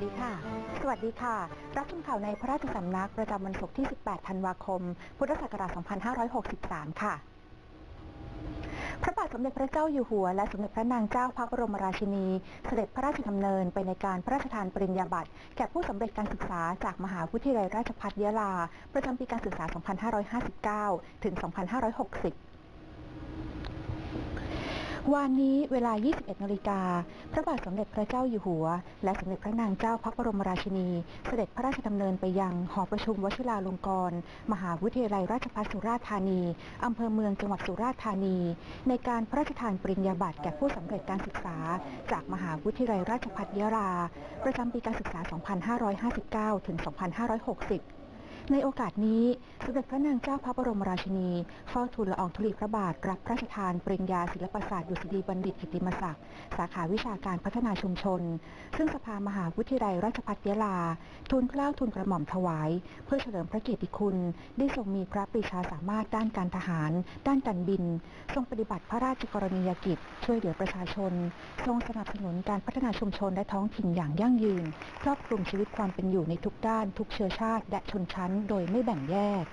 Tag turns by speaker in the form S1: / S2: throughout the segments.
S1: วัสดีค่ะ สวัสดีค่ะ รับชมข่าวในพระราชสำนักประจำวันศุกร์ที่ 18 ธันวาคม พุทธศักราช 2563 ค่ะ พระบาทสมเด็จพระเจ้าอยู่หัว และสมเด็จพระนางเจ้าพระบรมราชินี เสด็จพระราชดำเนินไปในการพระราชทานปริญญาบัตรแก่ผู้สำเร็จการศึกษาจากมหาวิทยาลัยราชภัฏยะลา ประจำปีการศึกษา 2559 ถึง 2560 วันนี้เวลา 21 นาฬิกา พระบาทสมเด็จพระเจ้าอยู่หัว และสมเด็จพระนางเจ้าพระบรมราชินี เสด็จพระราชดำเนินไปยังหอประชุมวชิราลงกรณ์มหาวิทยาลัยราชภัฏสุราษฎร์ธานี อำเภอเมืองจังหวัดสุราษฎร์ธานี ในการพระราชทานปริญญาบัตรแก่ผู้สำเร็จการศึกษา จากมหาวิทยาลัยราชภัฏยะลา ประจำปีการศึกษา 2559 ถึง 2560 ในโอกาสนี้สมเด็จพระนางเจ้าพระบรมราชินีเฝ้าทูลละอองธุลีพระบาท รับพระราชทานปริญญาศิลปศาสตร์ดุษฎีบัณฑิตกิติมศักดิ์สาขาวิชาการพัฒนาชุมชน ซึ่งสภามหาวิทยาลัยราชภัฏยะลา ทูลเกล้าทูลกระหม่อมถวาย เพื่อเฉลิมพระเกียรติคุณ ได้ทรงมีพระปรีชาสามารถด้านการทหาร ด้านการบิน ทรงปฏิบัติพระราชกรณียกิจ ช่วยเหลือประชาชน ทรงสนับสนุนการพัฒนาชุมชนและท้องถิ่นอย่างยั่งยืน ครอบคลุมชีวิตความเป็นอยู่ในทุกด้าน ทุกเชื้อชาติและชนชั้นโดยไม่แบ่งแยก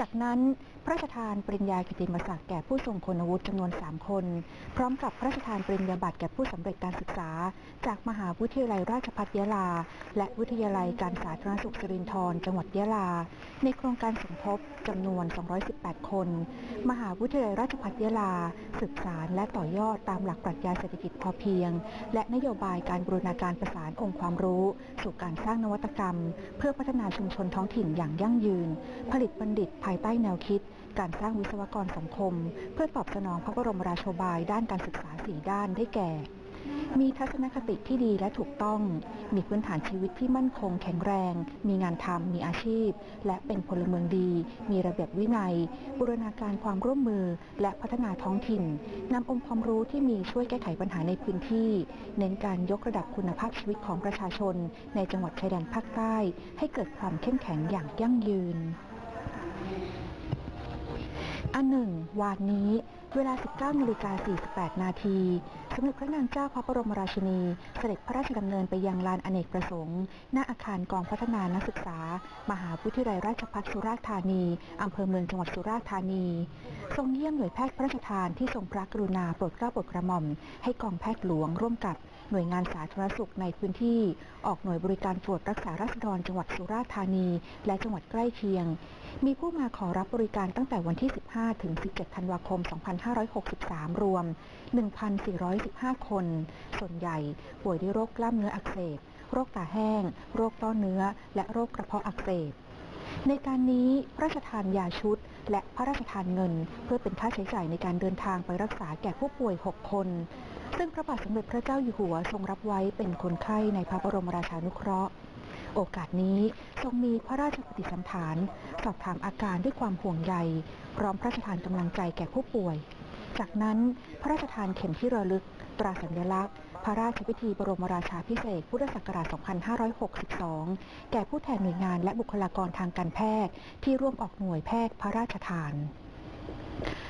S1: จากนั้นพระราชทานปริญญากิติมศักดิ์แก่ผู้ทรงคุณวุฒิจำนวน 3 คน พร้อมกับพระราชทานปริญญาบัตรแก่ผู้สำเร็จการศึกษา จากมหาวิทยาลัยราชภัฏยะลา และวิทยาลัยการสาธารณสุขสิรินธรจังหวัดยะลา ในโครงการสมทบจำนวน 218 คน มหาวิทยาลัยราชภัฏยะลาสืบสารและต่อยอดตามหลักปรัชญาเศรษฐกิจพอเพียง และนโยบายการบูรณาการประสานองค์ความรู้ สู่การสร้างนวัตกรรม เพื่อพัฒนาชุมชนท้องถิ่นอย่างยั่งยืน ผลิตบัณฑิตภายใต้แนวคิด การสร้างวิศวกรสังคม เพื่อตอบสนองพระบรมราโชบายด้านการศึกษาสี่ด้านได้แก่ มีทัศนคติที่ดีและถูกต้อง มีพื้นฐานชีวิตที่มั่นคงแข็งแรง มีงานทำ มีอาชีพ และเป็นพลเมืองดี มีระเบียบวินัย บูรณาการความร่วมมือ และพัฒนาท้องถิ่นนำองค์ความรู้ที่มีช่วยแก้ไขปัญหาในพื้นที่ เน้นการยกระดับคุณภาพชีวิตของประชาชน ในจังหวัดชายแดนภาคใต้ ให้เกิดความเข้มแข็งอย่างยั่งยืน อันหนึ่ง วานนี้ เวลา 19นาฬิกา48 นาที สมเด็จพระนางเจ้าพระบรมราชินี เสด็จพระราชดำเนินไปยังลานอเนกประสงค์ หน้าอาคารกองพัฒนานักศึกษา มหาวิทยาลัยราชภัฏสุราษฎร์ธานี อำเภอเมืองจังหวัดสุราษฎร์ธานี ทรงเยี่ยมหน่วยแพทย์พระราชทานที่ทรงพระกรุณาโปรดเกล้าโปรดกระหม่อม ให้กองแพทย์หลวงร่วมกับ หน่วยงานสาธารณสุขในพื้นที่ ออกหน่วยบริการตรวจรักษาราษฎรจังหวัดสุราษฎร์ธานี และจังหวัดใกล้เคียง มีผู้มาขอรับบริการตั้งแต่วันที่ 15 ถึง 17 ธันวาคม 2563 รวม 1,415 คน ส่วนใหญ่ป่วยด้วยโรคกล้ามเนื้ออักเสบ โรคตาแห้ง โรคต้อเนื้อ และโรคกระเพาะอักเสบ ในการนี้พระราชทานยาชุด และพระราชทานเงิน เพื่อเป็นค่าใช้จ่ายในการเดินทางไปรักษาแก่ผู้ป่วย 6 คน ซึ่งพระบาทสมเด็จพระเจ้าอยู่หัวทรงรับไว้เป็นคนไข้ในพระบรมราชานุเคราะห์ โอกาสนี้ทรงมีพระราชปฏิสัมภารสอบถามอาการด้วยความห่วงใย พร้อมพระราชทานกำลังใจแก่ผู้ป่วย จากนั้นพระราชทานเข็มที่ระลึกตราสัญลักษณ์ พระราชพิธีบรมราชาพิเศษพุทธศักราช 2562 แก่ผู้แทนหน่วยงานและบุคลากรทางการแพทย์ ที่ร่วมออกหน่วยแพทย์พระราชทาน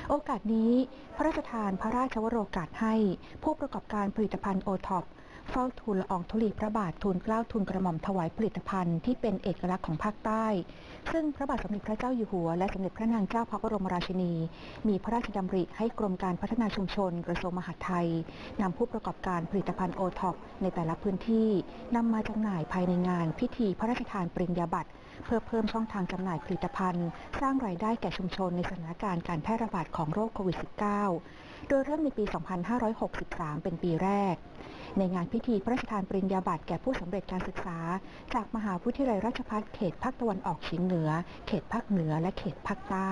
S1: โอกาสนี้ พระราชทานพระราชวโรกาสให้ ผู้ประกอบการผลิตภัณฑ์โอท็อป เฝ้าทูลละอองธุลีพระบาททูลเกล้าทูลกระหม่อมถวายผลิตภัณฑ์ที่เป็นเอกลักษณ์ของภาคใต้ ซึ่งพระบาทสมเด็จพระเจ้าอยู่หัวและสมเด็จพระนางเจ้าพระบรมราชินี มีพระราชดำริให้กรมการพัฒนาชุมชนกระทรวงมหาดไทยนำผู้ประกอบการผลิตภัณฑ์โอท็อปในแต่ละพื้นที่นำมาจำหน่ายภายในงานพิธีพระราชทานปริญญาบัตรเพื่อเพิ่มช่องทางจำหน่ายผลิตภัณฑ์ สร้างรายได้แก่ชุมชนในสถานการณ์การแพร่ระบาดของโรคโควิด -19 โดยเริ่มในปี 2563 เป็นปีแรก ในงานพิธีพระราชทานปริญญาบัตรแก่ผู้สำเร็จการศึกษา จากมหาวิทยาลัยราชภัฏเขตภาคตะวันออกเฉียงเหนือ เขตภาคเหนือและเขตภาคใต้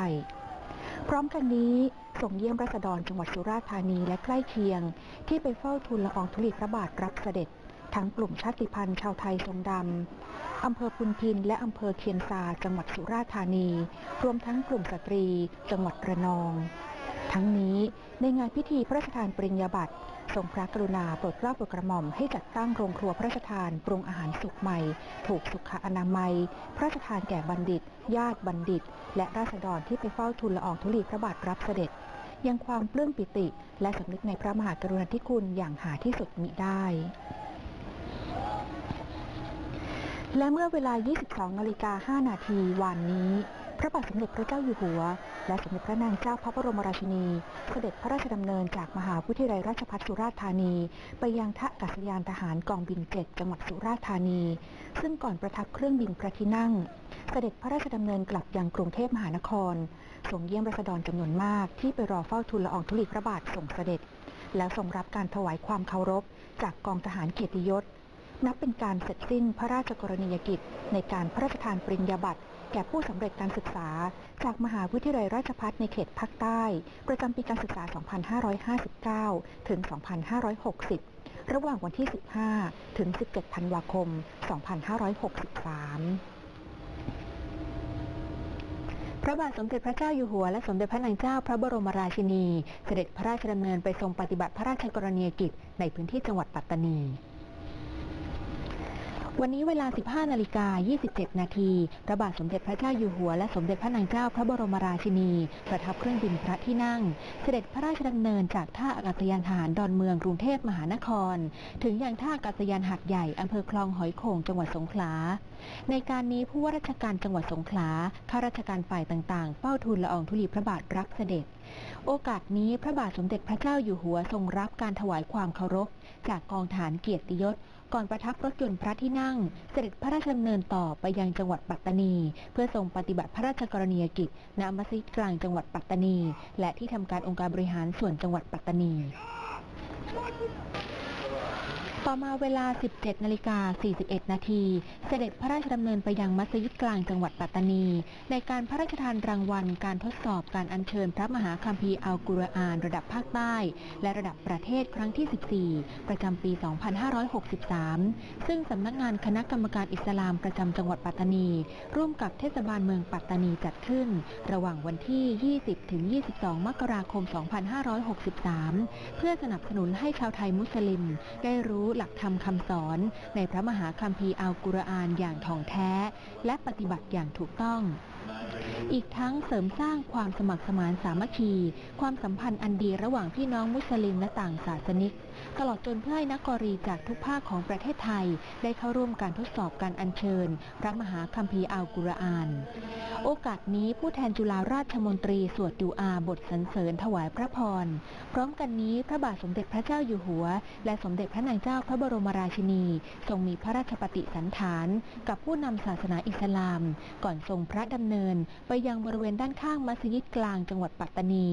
S1: พร้อมกันนี้ส่งเยี่ยมราษฎรจังหวัดสุราษฎร์ธานีและใกล้เคียง ที่ไปเฝ้าทูลละอองธุลีพระบาทรับเสด็จ ทั้งกลุ่มชาติพันธุ์ชาวไทยทรงดำอำเภอพุนพินและอำเภอเคียนซาจังหวัดสุราษฎร์ธานี รวมทั้งกลุ่มสตรี จังหวัดระนอง ทั้งนี้ในงานพิธีพระราชทานปริญญาบัตรทรงพระกรุณาโปรดเกล้าโปรดกระหม่อมให้จัดตั้งโรงครัวพระราชทานปรุงอาหารสุกใหม่ ถูกสุขอนามัย พระราชทานแก่บัณฑิต ญาติบัณฑิต และราษฎรที่ไปเฝ้าทูลละอองธุลีพระบาทรับเสด็จ ยังความปลื้มปิติ และสำนึกในพระมหากรุณาธิคุณอย่างหาที่สุดมิได้
S2: และเมื่อเวลา 22นาฬิกา5นาทีวันนี้ พระบาทสมเด็จพระเจ้าอยู่หัว และสมเด็จพระนางเจ้าพระบรมราชินีเสด็จพระราชดำเนินจากมหาวิทยาลัยราชภัฏสุราษฎร์ธานี ไปยังท่าอากาศยานทหารกองบิน7จังหวัดสุราษฎร์ธานี ซึ่งก่อนประทับเครื่องบินพระที่นั่ง เสด็จพระราชดำเนินกลับยังกรุงเทพมหานครทรงเยี่ยมราษฎรจำนวนมากที่ไปรอเฝ้าทูลละอองธุลีพระบาทส่งเสด็จ แล้วทรงรับการถวายความเคารพ จากกองทหารเกียรติยศนับเป็นการเสร็จสิ้นพระราชกรณียกิจ ในการพระราชทานปริญญาบัตร แก่ผู้สำเร็จการศึกษา จากมหาวิทยาลัยราชภัฏในเขตภาคใต้ ประจำปีการศึกษา 2559 ถึง 2560 ระหว่างวันที่ 15 ถึง 17 ธันวาคม 2563พระบาทสมเด็จพระเจ้าอยู่หัวและสมเด็จพระนางเจ้าพระบรมราชินี เสด็จพระราชดำเนินไปทรงปฏิบัติพระราชกรณียกิจในพื้นที่จังหวัดปัตตานี วันนี้เวลา 15 นาฬิกา 27 นาที พระบาทสมเด็จพระเจ้าอยู่หัว และสมเด็จพระนางเจ้าพระบรมราชินี ประทับเครื่องบินพระที่นั่ง เสด็จพระราชดำเนินจากท่าอากาศยานทหารดอนเมืองกรุงเทพมหานคร ถึงยังท่าอากาศยานหัดใหญ่อำเภอคลองหอยโข่งจังหวัดสงขลา ในการนี้ผู้ว่าราชการจังหวัดสงขลา ข้าราชการฝ่ายต่างๆ เฝ้าทูลละอองธุลีพระบาทรับเสด็จ โอกาสนี้พระบาทสมเด็จพระเจ้าอยู่หัวทรงรับการถวายความเคารพ จากกองฐานเกียรติยศ ก่อนประทับรถยนต์พระที่นั่ง เสด็จพระราชดำเนินต่อไปยังจังหวัดปัตตานี เพื่อทรงปฏิบัติพระราชกรณียกิจณมัสยิดกลางจังหวัดปัตตานี และที่ทำการองค์การบริหารส่วนจังหวัดปัตตานี ต่อมาเวลา 17นาฬิกา41 นาที เสด็จพระราชดำเนินไปยังมัสยิดกลางจังหวัดปัตตานี ในการพระราชทานรางวัลการทดสอบการอัญเชิญพระมหาคัมภีร์อัลกุรอานระดับภาคใต้ และระดับประเทศครั้งที่ 14 ประจำปี 2563 ซึ่งสำนักงานคณะกรรมการอิสลามประจำจังหวัดปัตตานี ร่วมกับเทศบาลเมืองปัตตานีจัดขึ้น ระหว่างวันที่ 20 ถึง 22 มกราคม 2563 เพื่อสนับสนุนให้ชาวไทยมุสลิมได้รู้หลักธรรมคำสอน ในพระมหาคัมภีร์อัลกุรอานอย่างถ่องแท้ และปฏิบัติอย่างถูกต้อง อีกทั้งเสริมสร้างความสมัครสมานสามัคคี ความสัมพันธ์อันดีระหว่างพี่น้องมุสลิมและต่างศาสนิก ตลอดจนเพื่อให้นักกอรีจากทุกภาคของประเทศไทย ได้เข้าร่วมการทดสอบการอัญเชิญ พระมหาคัมภีร์อัลกุรอาน โอกาสนี้ผู้แทนจุฬาราชมนตรีสวดดูอาบทสรรเสริญถวายพระพร พร้อมกันนี้พระบาทสมเด็จพระเจ้าอยู่หัว และสมเด็จพระนางเจ้าพระบรมราชินี ทรงมีพระราชปฏิสันฐาน กับผู้นำศาสนาอิสลาม ก่อนทรงพระดำเนินไปยังบริเวณด้านข้างมัสยิดกลางจังหวัดปัตตานี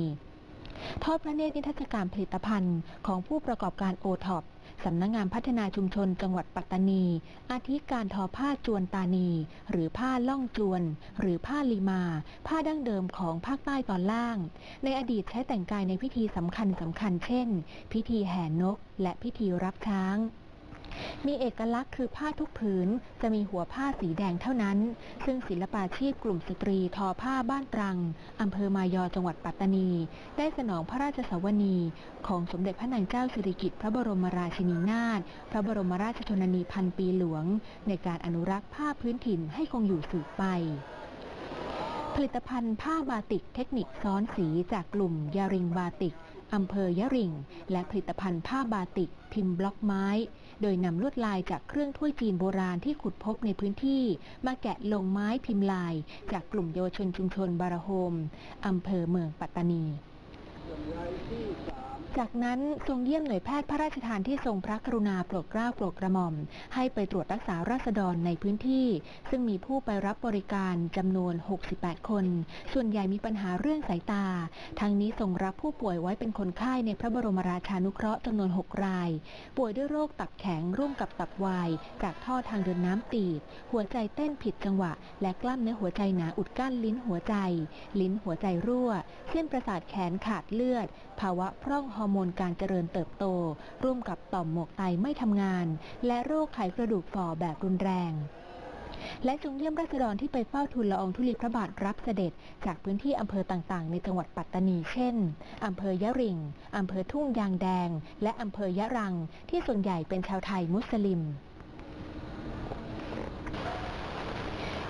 S2: ทอดพระเนตรนิทรรศการผลิตภัณฑ์ของผู้ประกอบการโอท็อปสำนักงงานพัฒนาชุมชนจังหวัดปัตตานี อาทิการทอผ้าจวนตานี หรือผ้าล่องจวน หรือผ้าลีมา ผ้าดั้งเดิมของภาคใต้ตอนล่าง ในอดีตใช้แต่งกายในพิธีสำคัญสำคัญเช่น พิธีแห่นก และพิธีรับช้าง มีเอกลักษณ์คือผ้าทุกผืนจะมีหัวผ้าสีแดงเท่านั้น ซึ่งศิลปาชีพกลุ่มสตรีทอผ้าบ้านตรัง อำเภอมายอจังหวัดปัตตานี ได้สนองพระราชสวนี ของสมเด็จพระนางเจ้าสิริกิติ์พระบรมราชินีนาถพระบรมราชชนนีพันปีหลวง ในการอนุรักษ์ผ้าพื้นถิ่นให้คงอยู่สืบไปผลิตภัณฑ์ผ้าบาติกเทคนิคซ้อนสีจากกลุ่มยาริงบาติก อำเภอยะริง และผลิตภัณฑ์ผ้าบาติก พิมพ์บล็อกไม้ โดยนำลวดลายจากเครื่องถ้วยจีนโบราณที่ขุดพบในพื้นที่ มาแกะลงไม้พิมพ์ลาย จากกลุ่มเยาวชนชุมชนบาราโฮมอำเภอเมืองปัตตานี จากนั้นทรงเยี่ยมหน่วยแพทย์พระราชทานที่ทรงพระกรุณาโปรดเกล้าโปรดกระหม่อม ให้ไปตรวจรักษาราษฎรในพื้นที่ ซึ่งมีผู้ไปรับบริการจำนวน 68 คน ส่วนใหญ่มีปัญหาเรื่องสายตา ทั้งนี้ทรงรับผู้ป่วยไว้เป็นคนไข้ในพระบรมราชานุเคราะห์จำนวน 6 ราย ป่วยด้วยโรคตับแข็งร่วมกับตับวาย จากท่อทางเดินน้ำตีบ หัวใจเต้นผิดจังหวะ และกล้ามเนื้อหัวใจหนาอุดกั้นลิ้นหัวใจ ลิ้นหัวใจรั่ว เส้นประสาทแขนขาดเลือด ภาวะพร่องฮอร์โมนการเจริญเติบโต ร่วมกับต่อมหมวกไตไม่ทำงาน และโรคไขกระดูกฝ่อแบบรุนแรงและจงเยี่ยมราษฎรที่ไปเฝ้าทูลละอองธุลีพระบาทรับเสด็จ จากพื้นที่อำเภอต่างๆ ในจังหวัดปัตตานี เช่น อำเภอยะริง อำเภอทุ่งยางแดง และอำเภอยะรัง ที่ส่วนใหญ่เป็นชาวไทยมุสลิม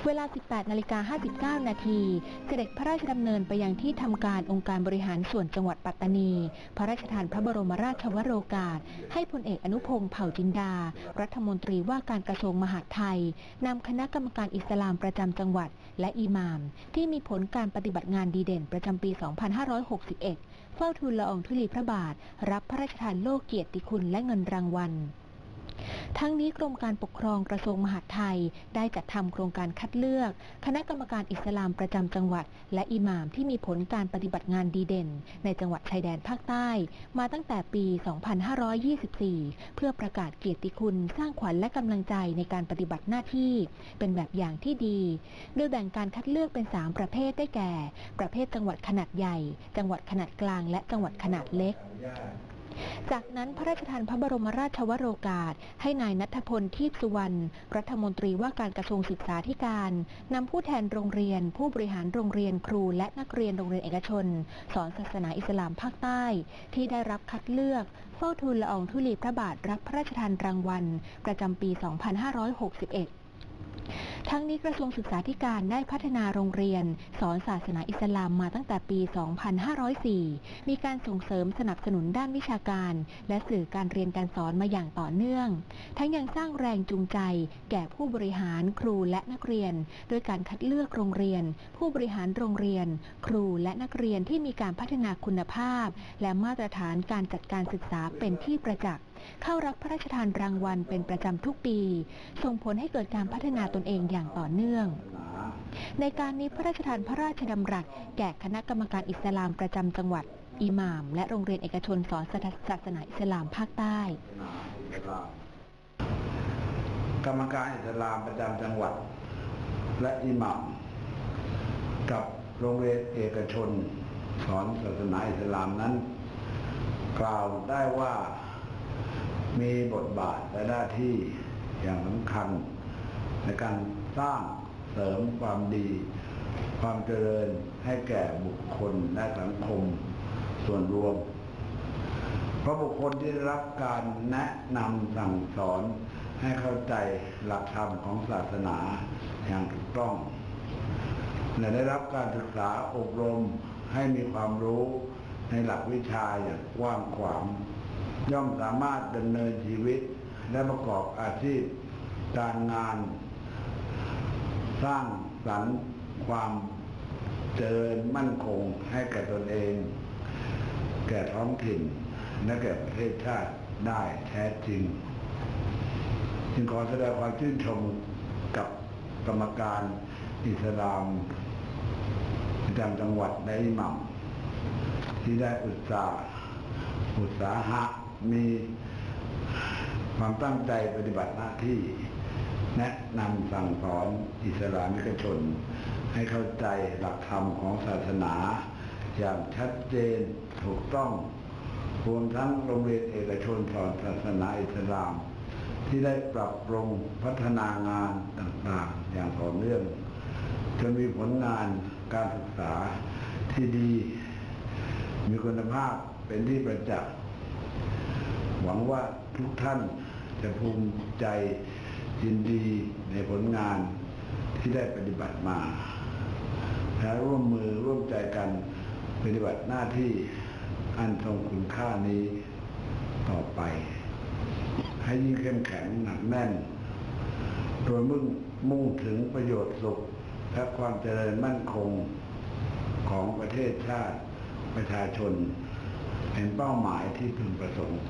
S2: เวลา 18 นาฬิกา 59 นาที เสด็จพระราชดำเนินไปยังที่ทำการองค์การบริหารส่วนจังหวัดปัตตานี พระราชทานพระบรมราชวโรกาส ให้พลเอกอนุพงศ์เผ่าจินดา รัฐมนตรีว่าการกระทรวงมหาดไทย นำคณะกรรมการอิสลามประจำจังหวัด และอิหม่าม ที่มีผลการปฏิบัติงานดีเด่นประจำปี 2561 เฝ้าทูลละอองธุลีพระบาท รับพระราชทานโล่เกียรติคุณและเงินรางวัล ทั้งนี้กรมการปกครองกระทรวงมหาดไทย ได้จัดทำโครงการคัดเลือก คณะกรรมการอิสลามประจำจังหวัด และอิหม่ามที่มีผลการปฏิบัติงานดีเด่น ในจังหวัดชายแดนภาคใต้ มาตั้งแต่ปี 2524 เพื่อประกาศเกียรติคุณสร้างขวัญและกำลังใจในการปฏิบัติหน้าที่ เป็นแบบอย่างที่ดี โดยแบ่งการคัดเลือกเป็น 3 ประเภทได้แก่ ประเภทจังหวัดขนาดใหญ่ จังหวัดขนาดกลาง และจังหวัดขนาดเล็ก จากนั้นพระราชทานพระบรมราชวโรกาส ให้นายนัทพลทีพสุวรรณ รัฐมนตรีว่าการกระทรวงศึกษาธิการนำผู้แทนโรงเรียน ผู้บริหารโรงเรียนครูและนักเรียนโรงเรียนเอกชน สอนศาสนาอิสลามภาคใต้ ที่ได้รับคัดเลือกเฝ้าทูลละอองธุลีพระบาทรับพระราชทานรางวัล ประจำปี 2561 ทั้งนี้กระทรวงศึกษาธิการได้พัฒนาโรงเรียน สอนศาสนาอิสลามมาตั้งแต่ปี 2504 มีการส่งเสริมสนับสนุนด้านวิชาการ และสื่อการเรียนการสอนมาอย่างต่อเนื่อง ทั้งยังสร้างแรงจูงใจ แก่ผู้บริหารครูและนักเรียน โดยการคัดเลือกโรงเรียน ผู้บริหารโรงเรียน ครูและนักเรียนที่มีการพัฒนาคุณภาพ และมาตรฐานการจัดการศึกษาเป็นที่ประจักษ์ เข้ารับพระราชทานรางวัลเป็นประจำทุกปี ส่งผลให้เกิดการพัฒนาตนเองอย่างต่อเนื่อง ในการนี้พระราชทานพระราชดำรัส แก่คณะกรรมการอิสลามประจำจังหวัด อิหม่าม และโรงเรียนเอกชนสอนศาสนาอิสลามภาคใต้
S3: กรรมการอิสลามประจำจังหวัด และอิหมัมกับโรงเรียนเอกชนสอนศาสนาอิสลามนั้น กล่าวได้ว่า มีบทบาทและหน้าที่อย่างสำคัญ ในการสร้างเสริมความดี ความเจริญให้แก่บุคคลและสังคมส่วนรวม เพราะบุคคลที่ได้รับการแนะนำสั่งสอนให้เข้าใจหลักธรรมของศาสนาอย่างถูกต้องและได้รับการศึกษาอบรมให้มีความรู้ในหลักวิชาอย่างกว้างขวาง ย่อมสามารถดำเนินชีวิตและประกอบอาชีพการงาน สร้างสรรค์ความเจริญมั่นคงให้แก่ตนเอง แก่ท้องถิ่น และแก่ประเทศชาติได้แท้จริง จึงขอแสดงความชื่นชมกับกรรมการอิสลามประจำจังหวัดและอิหมัมที่ได้อุตสาห์อุตสาหะ มีความตั้งใจปฏิบัติหน้าที่ แนะนำสั่งสอนอิสลามิกชน ให้เข้าใจหลักธรรมของศาสนา อย่างชัดเจนถูกต้องรวมทั้งโรงเรียนเอกชนสอนศาสนาอิสลาม ที่ได้ปรับปรุงพัฒนางานต่างๆ อย่างต่อเนื่องจนมีผลงานการศึกษาที่ดี มีคุณภาพเป็นที่ประจักษ์ หวังว่าทุกท่านจะภูมิใจยินดีในผลงานที่ได้ปฏิบัติมาและร่วมมือร่วมใจกันปฏิบัติหน้าที่อันทรงคุณค่านี้ต่อไป ให้ยิ่งเข้มแข็งหนักแน่น โดยมุ่งมุ่งถึงประโยชน์สุขและความเจริญมั่นคงของประเทศชาติประชาชนเป็นเป้าหมายที่พึงประสงค์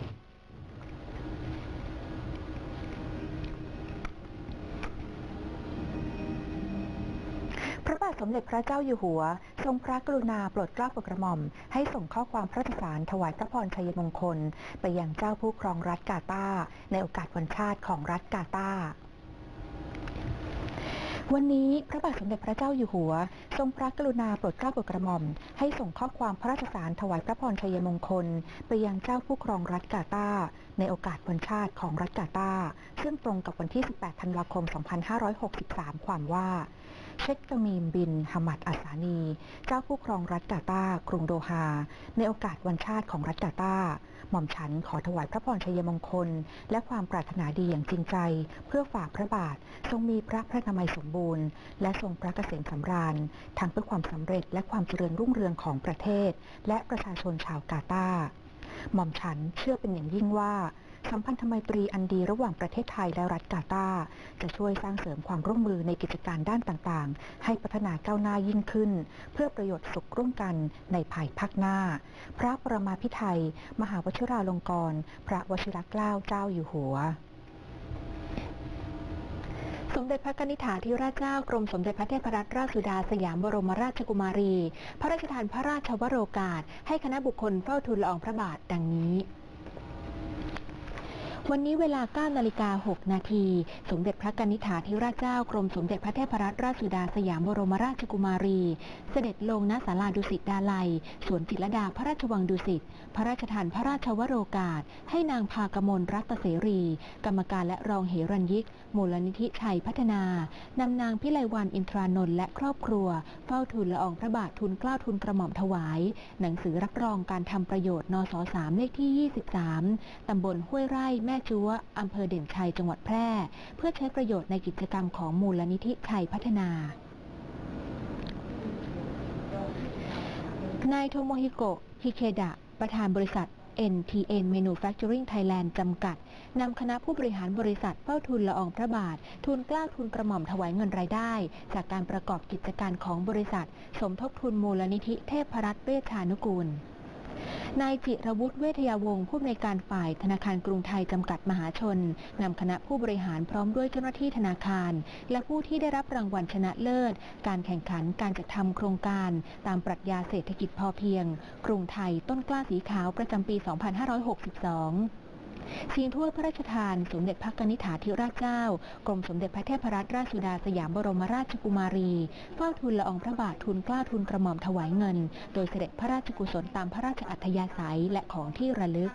S2: พระบาทส มเด็จพระเจ้าอยู่หัว ทรงพระกรุณาโปรดเกล้าโปรดกระหม่อม ให้ส่งข้อความพระราชสารถวายพระพรชัยมงคล ไปยังเจ้าผู้ครองรัฐกาตาในโอกาสวันชาติของรัฐกาตา วันนี้พระบาทสมเด็จพระเจ้าอยู่หัว ทรงพระกรุณาโปรดเกล้าโปรดกระหม่อม ให้ส่งข้อความพระราชสารถวายพระพรชัยมงคล ไปยังเจ้าผู้ครองรัฐกาตาในโอกาสวันชาติของรัฐกาตาซึ่งตรงกับวันที่ 18 ธันวาคม 2563 ความว่า เชคกามีมบินฮามัดอัสานี เจ้าผู้ครองรัฐกาตากรุงโดฮา ในโอกาสวันชาติของรัฐกาตาหม่อมฉันขอถวายพระพรชัยมงคล และความปรารถนาดีอย่างจริงใจ เพื่อฝากพระบาททรงมีพระพระนามัยสมบูรณ์ และทรงพระเกษมสำราญ ทั้งเพื่อความสำเร็จและความเจริญรุ่งเรืองของประเทศ และประชาชนชาวกาตาร์หม่อมฉันเชื่อเป็นอย่างยิ่งว่า สัมพันธไมตรีอันดีระหว่างประเทศไทยและรัฐกาตาร์จะช่วยสร้างเสริมความร่วมมือในกิจการด้านต่างๆ ให้พัฒนาก้าวหน้ายิ่งขึ้น เพื่อประโยชน์สุขร่วมกันในภายภาคหน้า พระประมาพิไทย มหาวชิราลงกรณ์พระวชิรเกล้าเจ้าอยู่หัว สมเด็จพระนิธิาธิราชเจ้ากรมสมเด็จพระเทพรัตนราชสุดาสยามบรมราชกุมารี พระราชทานพระราชวโรกาส ให้คณะบุคคลเฝ้าทูลละอองพระบาทดังนี้ วันนี้เวลา9นาฬิกา6นาที สมเด็จพระกนิษฐาธิราชเจ้ากรมสมเด็จพระเทพรัตนราชสุดาสยามบรมราชกุมารี เสด็จลงณศาลาดุสิตดาลัย สวนจิตรดาพระราชวังดุสิต พระราชทานพระราชวโรกาส ให้นางพากมลรัตเสรี กรรมการและรองเหรัญยิก มูลนิธิชัยพัฒนานำนางพิไลวันอินทรานนท์และครอบครัว เฝ้าทูลละอองพระบาททูลเกล้าทูลกระหม่อมถวาย หนังสือรับรองการทำประโยชน์นส3เลขที่ 23ตำบลห้วยไร่แม่จัวอำเภอเด่นชัยจังหวัดแพร่ เพื่อใช้ประโยชน์ในกิจกรรมของมูลนิธิชัยพัฒนานายโทโมฮิโกะฮิเคดะ ประธานบริษัท NTN Manufacturing Thailand จำกัด นำคณะผู้บริหารบริษัทเฝ้าทุนละอองพระบาท ทุนกล้าทุนกระหม่อมถวายเงินรายได้ จากการประกอบกิจการของบริษัท สมทบทุนมูลนิธิเทพรัตน์เวชานุกูล นายจิรวุฒิเวทยาวงศ์ผู้อำนวยการฝ่ายธนาคารกรุงไทยจำกัดมหาชนนำคณะผู้บริหารพร้อมด้วยเจ้าหน้าที่ธนาคาร และผู้ที่ได้รับรางวัลชนะเลิศ การแข่งขันการจัดทำโครงการตามปรัชญาเศรษฐกิจพอเพียง กรุงไทยต้นกล้าสีขาวประจำปี 2562 ชิงถ้วยพระราชทานสมเด็จพระกนิษฐาธิราชเจ้า กรมสมเด็จพระเทพรัตนราชสุดาสยามบรมราชกุมารี เฝ้าทูลละอองพระบาททูลกล้าทูลกระหม่อมถวายเงิน โดยเสด็จพระราชกุศลตามพระราชอัธยาศัยและของที่ระลึก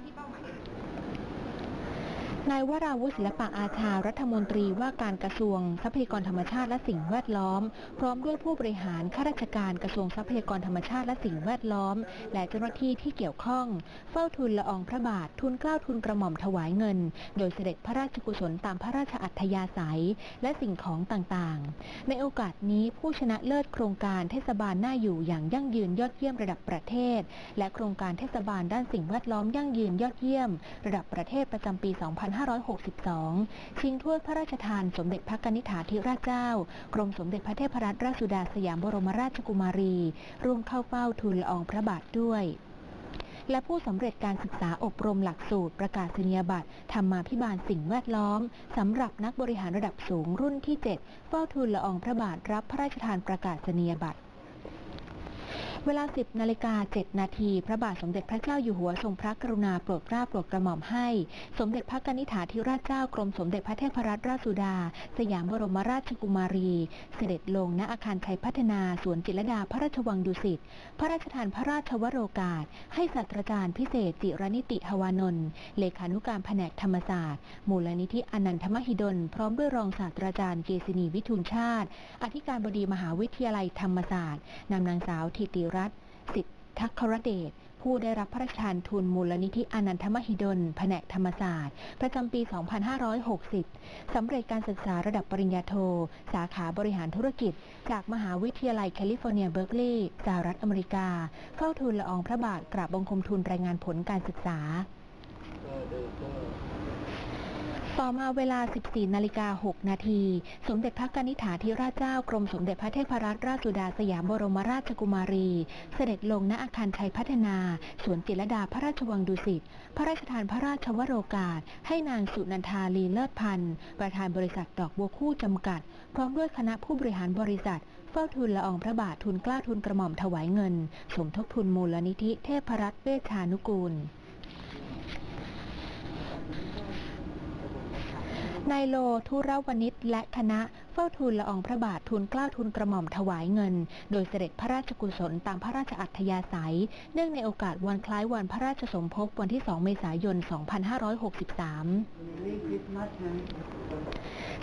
S2: นายวราวุฒิศิลปะอาชารัฐมนตรีว่าการกระทรวงทรัพยากรธรรมชาติและสิ่งแวดล้อม พร้อมด้วยผู้บริหารข้าราชการกระทรวงทรัพยากรธรรมชาติและสิ่งแวดล้อม และเจ้าหน้าที่ที่เกี่ยวข้อง เฝ้าทูลละอองพระบาททูลเกล้าทูลกระหม่อมถวายเงิน โดยเสด็จพระราชกุศลตามพระราชอัธยาศัย และสิ่งของต่างๆ ในโอกาสนี้ผู้ชนะเลิศโครงการเทศบาลหน่าอยู่อย่างยั่งยืนยอดเยี่ยมระดับประเทศ และโครงการเทศบาลด้านสิ่งแวดล้อมยั่งยืนยอดเยี่ยม ระดับประเทศประจำปี2562 ชิงถ้วยพระราชทานสมเด็จพระกนิษฐาธิราชเจ้า กรมสมเด็จพระเทพรัตนราชสุดาสยามบรมราชกุมารี ร่วมเข้าเฝ้าทูลละอองพระบาทด้วยและผู้สำเร็จการศึกษาอบรมหลักสูตรประกาศนียบัตรธรรมาภิบาลสิ่งแวดล้อมสำหรับนักบริหารระดับสูงรุ่นที่ 7 เฝ้าทูลละอองพระบาทรับพระราชทานประกาศนียบัตร เวลา 10นาฬิกา7นาทีพระบาทสมเด็จพระเจ้าอยู่หัวทรงพระกรุณาโปรดเกล้าโปรดกระหม่อมให้ สมเด็จพระกนิษฐาธิราชเจ้ากรมสมเด็จพระเทพรัตนราชสุดา สยามบรมราชกุมารี เสด็จลงณอาคารชัยพัฒนาสวนจิรดาพระราชวังดุสิตพระราชทานพระราชวโรกาส ให้ศาสตราจารย์พิเศษจิรนิติหวานนท์เลขานุการแผนกธรรมศาสตร์ มูลนิธิอนันทมหิดล พร้อมด้วยรองศาสตราจารย์เกษินีวิทูลชาติ อธิการบดีมหาวิทยาลัยธรรมศาสตร์นำนางสาวธิติรัตน์สิทธิทักครเดชผู้ได้รับพระราชทานทุนมูลนิธิอนันทมหิดล แผนกธรรมศาสตร์ ประจำปี 2560 สำเร็จการศึกษาระดับปริญญาโท สาขาบริหารธุรกิจ จากมหาวิทยาลัยแคลิฟอร์เนียเบิร์กลีย์สหรัฐอเมริกาเฝ้าทูลละอองพระบาทกราบบังคมทูลรายงานผลการศึกษา ต่อมาเวลา 14 นาฬิกา 6 นาที สมเด็จพระกนิษฐาธิราชเจ้ากรมสมเด็จพระเทพรัตนราชสุดาสยามบรมราชกุมารี เสด็จลงณอาคารชัยพัฒนา สวนจิรดาพระราชวังดุสิต พระราชทานพระราชวโรกาส ให้นางสุนันทาลีเลิศพันธ์ ประธานบริษัทดอกบัวคู่จำกัด พร้อมด้วยคณะผู้บริหารบริษัท เฝ้าทูลละอองพระบาททูลเกล้าทูลกระหม่อมถวายเงิน สมทบทุนมูลนิธิเทพรัตน์เวชานุกูล นายโล ธุรวณิชและคณะ ฝ้าทูลละอองพระบาททูลเกล้าทูลกระหม่อมถวายเงิน โดยเสด็จพระราชกุศลตามพระราชอัธยาศัย เนื่องในโอกาสวันคล้ายวันพระราชสมภพวันที่ 2 เมษายน 2563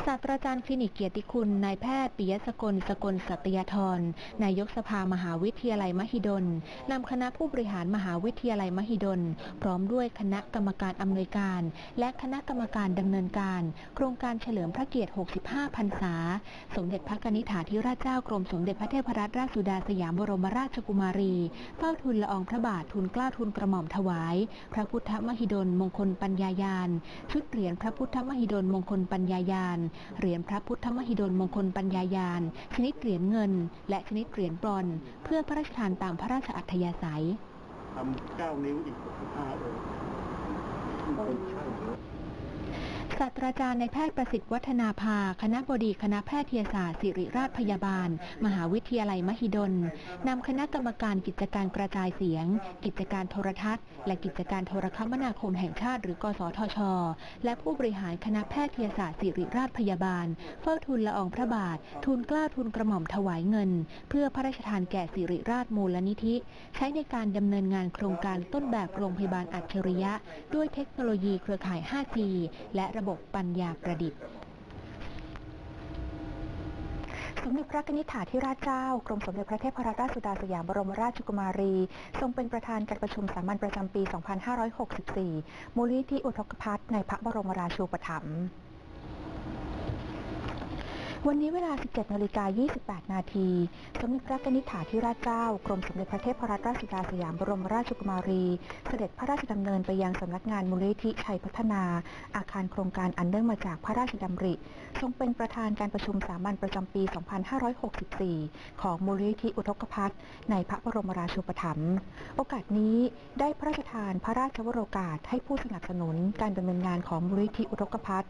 S2: ศาสตราจารย์คลินิกเกียรติคุณนายแพทย์ปิยสกลสกลสัตยาธรนายกสภามหาวิทยาลัยมหิดลนำคณะผู้บริหารมหาวิทยาลัยมหิดล พร้อมด้วยคณะกรรมการอำนวยการ และคณะกรรมการดำเนินการ โครงการเฉลิมพระเกียรติ 65 พรรษา
S1: สมเด็จพระนิษฐาธิราชเจ้ากรมสมเด็จพระเทพรัตนราชสุดาสยามบรมราชกุมารีเฝ้าทูลละอองพระบาททูลกล้าทูลกระหม่อมถวาย พระพุทธมหิดลมงคลปัญญายานชุดเหรียญพระพุทธมหิดลมงคลปัญญายานเหรียญพระพุทธมหิดลมงคลปัญญายานชนิดเหรียญเงิน และชนิดเหรียญบรอนเพื่อพระราชทานตามพระราชอัธยาศัย
S4: ทำเก้านิ้วอีก65องค์คนช่เยอะ
S1: ศาสตราจารย์ในแพทย์ประสิทธิ์วัฒนาภา คณะบดีคณะแพทยศาสตร์ศิริราชพยาบาล มหาวิทยาลัยมหิดล นำคณะกรรมการกิจการกระจายเสียง กิจการโทรทัศน์ และกิจการโทรคมนาคมแห่งชาติหรือกสทช และผู้บริหารคณะแพทยศาสตร์ศิริราชพยาบาล เฝ้าทูลละอองพระบาททูลเกล้าทูลกระหม่อมถวายเงิน เพื่อพระราชทานแก่ศิริราชมูลนิธิ ใช้ในการดำเนินงานโครงการต้นแบบโรงพยาบาลอัจฉริยะ ด้วยเทคโนโลยีเครือข่าย 5G และระบบปัญญาประดิษฐ์ สมเด็จพระนิธิถาธิราชเจ้า กรมสมเด็จพระเทพรัตนราชสุดาสยามบรมราชกุมารี ทรงเป็นประธานการประชุมสามัญประจำปี 2564 มูลนิธิอุทกภัทในพระบรมราชูปถัมภ์ วันนี้เวลา 17นาฬิกา28 นาที สมเด็จพระนิษฐาธิราชเจ้า กรมสมเด็จพระเทพรัตนราชสุดาสยามบรมราชกุมารี เสด็จพระราชดำเนินไปยังสำนักงานมูลนิธิชัยพัฒนา อาคารโครงการอันเนื่องมาจากพระราชดำริ ทรงเป็นประธานการประชุมสามัญประจำปี 2564 ของมูลนิธิอุทกภัทในพระบรมราชูปถัมภ์ โอกาสนี้ได้พระราชทานพระราชวโรกาสให้ผู้สนับสนุนการดำเนินงานของมูลนิธิอุทกภัท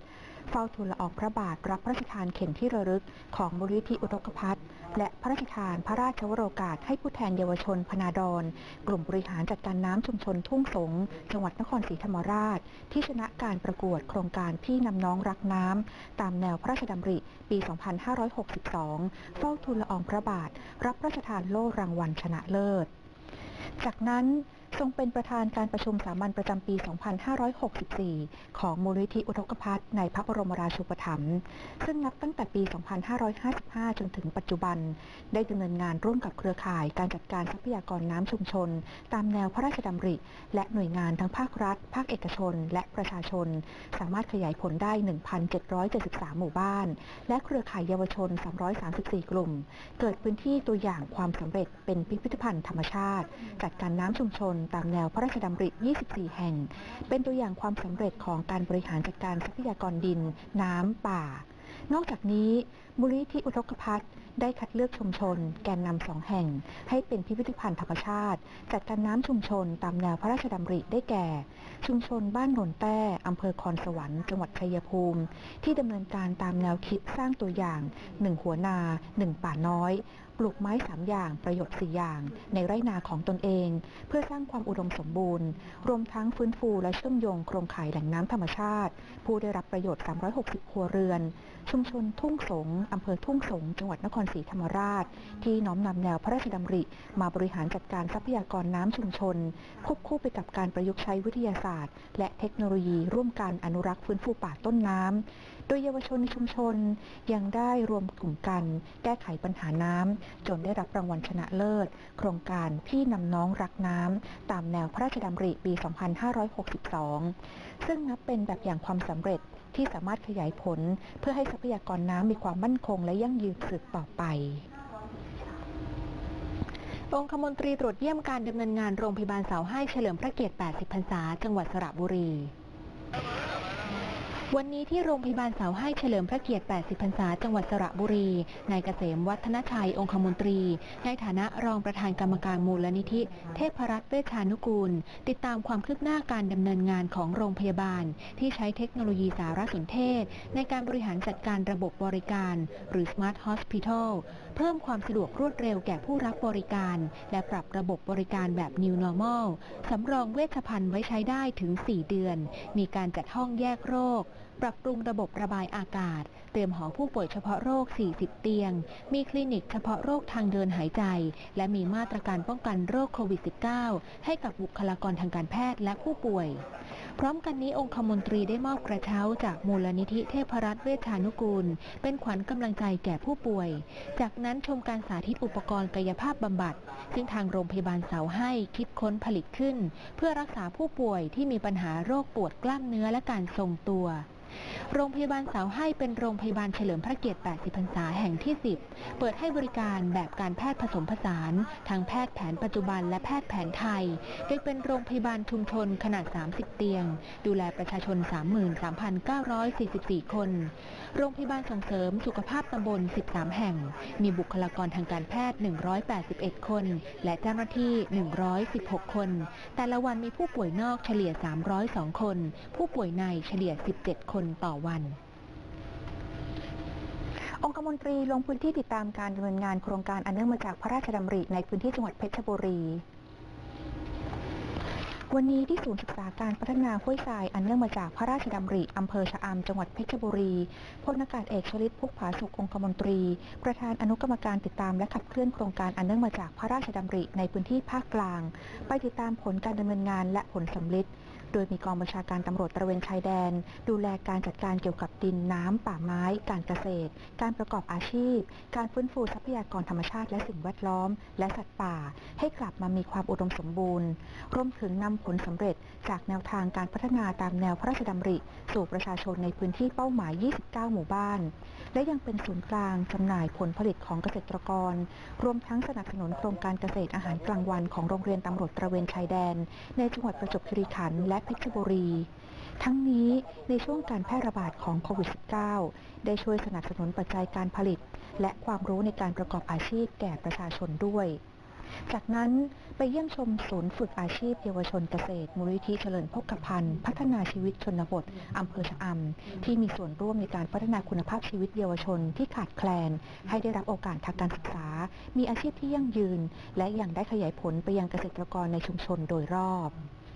S1: เฝ้าทูลละอองพระบาทรับพระราชทานเข็มที่ระลึกของมูลิธิอุทกภัทและพระราชทานพระราชวโรกาสให้ผู้แทนเยาวชนพนาดร กลุ่มบริหารจัดการน้ำชุมชนทุ่งสง จังหวัดนครศรีธรรมราช ที่ชนะการประกวดโครงการพี่นำน้องรักน้ำ ตามแนวพระราชดำริ ปี 2562 เฝ้าทูลละอองพระบาท รับพระราชทานโล่รางวัลชนะเลิศ จากนั้นทรงเป็นประธานการประชุมสามัญประจำปี 2564 ของมูลนิธิอุทกภัทในพระบรมราชูปถัมภ์ ซึ่งนับตั้งแต่ปี 2555 จนถึงปัจจุบัน ได้ดำเนินงานร่วมกับเครือข่ายการจัดการทรัพยากรน้ำชุมชน ตามแนวพระราชดำริ และหน่วยงานทั้งภาครัฐ ภาคเอกชน และประชาชน สามารถขยายผลได้ 1,773 หมู่บ้าน และเครือข่ายเยาวชน 334 กลุ่ม เกิดพื้นที่ตัวอย่างความสำเร็จเป็นพิพิธภัณฑ์ธรรมชาติ จัดการน้ำชุมชนตามแนวพระราชดำริ 24 แห่ง เป็นตัวอย่างความสำเร็จของการบริหารจัดการทรัพยากรดิน น้ำ ป่า นอกจากนี้มูลนิธิอุทกภัทได้คัดเลือกชุมชน แกนนำสองแห่ง ให้เป็นพิพิธภัณฑ์ธรรมชาติ จัดการน้ำชุมชนตามแนวพระราชดำริได้แก่ ชุมชนบ้านโนนแต้อำเภอคอนสวรรค์จังหวัดชัยภูมิ ที่ดำเนินการตามแนวคิดสร้างตัวอย่างหนึ่งหัวนาหนึ่งป่าน้อย ปลูกไม้สามอย่างประโยชน์สี่อย่าง ในไร่นาของตนเอง เพื่อสร้างความอุดมสมบูรณ์ รวมทั้งฟื้นฟูและเชื่อมโยงโครงข่ายแหล่งน้ำธรรมชาติ ผู้ได้รับประโยชน์ 360 ครัวเรือน ชุมชนทุ่งสงอำเภอทุ่งสงจังหวัดนครศรีธรรมราช ที่น้อมนำแนวพระราชดำริ มาบริหารจัดการทรัพยากรน้ำชุมชน ควบคู่ไปกับการประยุกต์ใช้วิทยาศาสตร์ และเทคโนโลยีร่วมกันอนุรักษ์ฟื้นฟูป่าต้นน้ำ โดยเยาวชนในชุมชนยังได้รวมกลุ่มกัน แก้ไขปัญหาน้ำจนได้รับรางวัลชนะเลิศ โครงการพี่นำน้องรักน้ำตามแนวพระราชดำริปี 2562 ซึ่งนับเป็นแบบอย่างความสำเร็จที่สามารถขยายผลเพื่อให้ทรัพยากรน้ำมีความมั่นคงและยั่งยืนสืบต่อไปองคมนตรีตรวจเยี่ยมการดำเนินงานโรงพยาบาลเสาให้เฉลิมพระเกียรติ 80 พรรษา จังหวัดสระบุรี วันนี้ที่โรงพยาบาลเสาให้เฉลิมพระเกียรติ 80 พรรษา จังหวัดสระบุรี นายเกษมวัฒนชัย องคมนตรี ในฐานะรองประธานกรรมการมูลนิธิ เทพรัตน์เวชานุกูล ติดตามความคืบหน้าการดำเนินงานของโรงพยาบาล ที่ใช้เทคโนโลยีสารสนเทศ ในการบริหารจัดการระบบบริการ หรือ Smart Hospital เพิ่มความสะดวกรวดเร็วแก่ผู้รับบริการ และปรับระบบบริการแบบ New Normal สำรองเวชภัณฑ์ไว้ใช้ได้ถึง 4 เดือน มีการจัดห้องแยกโรค ปรับปรุงระบบระบายอากาศ เตรียมหอผู้ป่วยเฉพาะโรค 40 เตียง มีคลินิกเฉพาะโรคทางเดินหายใจ และมีมาตรการป้องกันโรคโควิด -19 ให้กับบุคลากรทางการแพทย์และผู้ป่วย พร้อมกันนี้องคมนตรีได้มอบกระเช้าจากมูลนิธิเทพรัตน์เวชานุกูล เป็นขวัญกำลังใจแก่ผู้ป่วย จากนั้นชมการสาธิตอุปกรณ์กายภาพบำบัด ซึ่งทางโรงพยาบาลเสาให้คิดค้นผลิตขึ้น เพื่อรักษาผู้ป่วยที่มีปัญหาโรคปวดกล้ามเนื้อและการทรงตัว โรงพยาบาลเสาให้เป็นโรงพยาบาลเฉลิมพระเกียรติ 80 พรรษาแห่งที่ 10 เปิดให้บริการแบบการแพทย์ผสมผสานทั้งแพทย์แผนปัจจุบันและแพทย์แผนไทย โดยเป็นโรงพยาบาลชุมชนขนาด 30 เตียง ดูแลประชาชน 33,944 คน โรงพยาบาลส่งเสริมสุขภาพตำบล 13 แห่ง มีบุคลากรทางการแพทย์ 181 คน และเจ้าหน้าที่ 116 คน แต่ละวันมีผู้ป่วยนอกเฉลี่ย 302 คน ผู้ป่วยในเฉลี่ย 17 คนต่อวัน องคมนตรีลงพื้นที่ติดตามการดำเนินงานโครงการอันเนื่องมาจากพระราชดำริในพื้นที่จังหวัดเพชรบุรี วันนี้ที่ศูนย์ศึกษาการพัฒนาห้วยทรายอันเนื่องมาจากพระราชดำริอำเภอชะอำจังหวัดเพชรบุรีพลอากาศเอกชลิตพุกผาสุของคมนตรี ประธานอนุกรรมการติดตามและขับเคลื่อนโครงการอันเนื่องมาจากพระราชดำริในพื้นที่ภาคกลาง ไปติดตามผลการดำเนินงานและผลสำลิด ดยมีกองบัญชาการตำรวจตระเวนชายแดน ดูแลการจัดการเกี่ยวกับดินน้ำป่าไม้ การเกษตร การประกอบอาชีพ การฟื้นฟูทรัพยากรธรรมชาติและสิ่งแวดล้อม และสัตว์ป่า ให้กลับมามีความอุดมสมบูรณ์รวมถึงนำผลสำเร็จจากแนวทางการพัฒนาตามแนวพระราชดำริ สู่ประชาชนในพื้นที่เป้าหมาย 29 หมู่บ้าน และยังเป็นศูนย์กลางจำหน่ายผลผลิตของเกษตรกร รวมทั้งสนับสนุนโครงการเกษตรอาหารกลางวันของโรงเรียนตำรวจตระเวนชายแดน ในจังหวัดประจวบคีรีขันธ์และเพชรบุรี ทั้งนี้ในช่วงการแพร่ระบาดของโควิด -19 ได้ช่วยสนับสนุนปัจจัยการผลิต และความรู้ในการประกอบอาชีพแก่ประชาชนด้วย จากนั้นไปเยี่ยมชมศูนย์ฝึกอาชีพเยาวชนเกษตรมูลนิธิเฉลิมพกพันธ์พัฒนาชีวิตชนบทอำเภอชะอำที่มีส่วนร่วมในการพัฒนาคุณภาพชีวิตเยาวชนที่ขาดแคลน ให้ได้รับโอกาสทางการศึกษา มีอาชีพที่ยั่งยืน และยังได้ขยายผลไปยังเกษตรกรในชุมชนโดยรอบ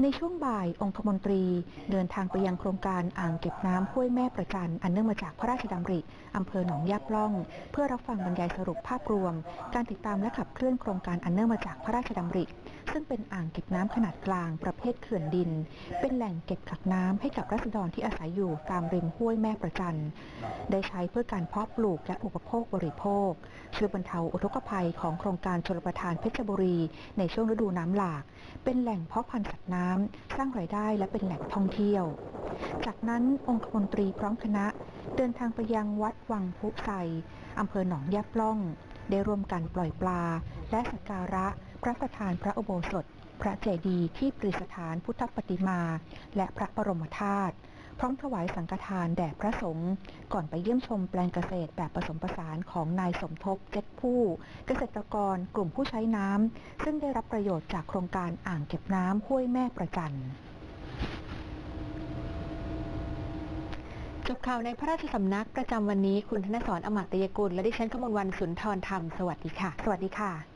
S1: ในช่วงบ่ายองคมนตรีเดินทางไปยังโครงการอ่างเก็บน้ำห้วยแม่ประจันอันเนื่องมาจากพระราชดำริอำเภอหนองยาปล่อง เพื่อรับฟังบรรยายสรุปภาพรวม การติดตามและขับเคลื่อนโครงการอันเนื่องมาจากพระราชดำริ ซึ่งเป็นอ่างเก็บน้ำขนาดกลางประเภทเขื่อนดิน เป็นแหล่งเก็บกักน้ำให้กับรัษฎรที่อาศัยอยู่ตามริมห้วยแม่ประจันได้ใช้เพื่อการเพาะปลูกและอุปโภคบริโภคช่วยบรรเทาอุทกภัยของโครงการชลประทานเพชรบุรี ในช่วงฤดูน้ำหลาก เป็นแหล่งเพาะพันธุ์สัตว์น้ำน้ำสร้างรายได้และเป็นแหล่งท่องเที่ยว จากนั้นองคมนตรีพร้อมคณะ เดินทางไปยังวัดวังพุไซอำเภอหนองยาปล่อง ได้ร่วมกันปล่อยปลา และสักการะพระประธานพระอุโบสถ พระเจดีย์ที่ประดิษฐานพุทธปฏิมา และพระบรมธาตุ พร้อมถวายสังฆทานแด่พระสงฆ์ก่อนไปเยี่ยมชมแปลงเกษตรแบบผสมผสานของนายสมทบเจ็ดผู้ เกษตรกรกลุ่มผู้ใช้น้ำซึ่งได้รับประโยชน์จากโครงการอ่างเก็บน้ำห้วยแม่ประจันจบข่าวในพระราชสำนักประจำวันนี้คุณธนสรอมตยกุลและดิฉันกมลวันสุนทรธรรม สวัสดีค่ะ สวัสดีค่ะ